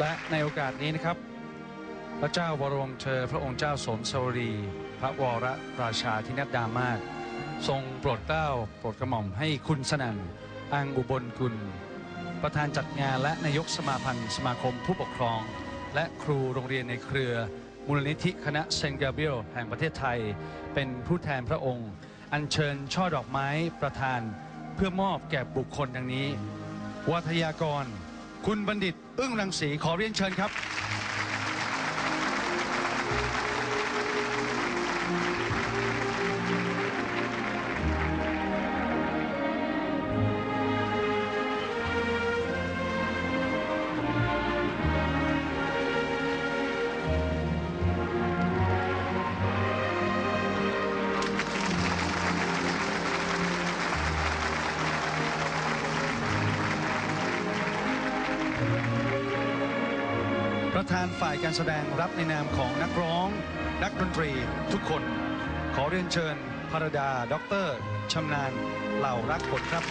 และในโอกาสนี้นะครับ พระเจ้าวรวงเธอพระองค์เจ้าสมสวรี พระวรราชาธินัดดามาศทรงโปรดเกล้าโปรดกระหม่อมให้คุณสนั่นอังอุบลกุล ประธานจัดงานและนายกสมาพันธ์สมาคมผู้ปกครอง และครูโรงเรียนในเครือ มูลนิธิคณะเซนต์กาเบียลแห่งประเทศไทย เป็นผู้แทนพระองค์ อัญเชิญช่อดอกไม้ประธานเพื่อมอบแก่บุคคลดังนี้ วัทยากร คุณบัณฑิตอึ้งรังสีขอเรียนเชิญครับ ประธานฝ่ายการแสดงรับในนามของนักร้อง นักดนตรีทุกคน ขอเรียนเชิญพรดาด็อกเตอร์ชำนาญเหล่ารักผลครับ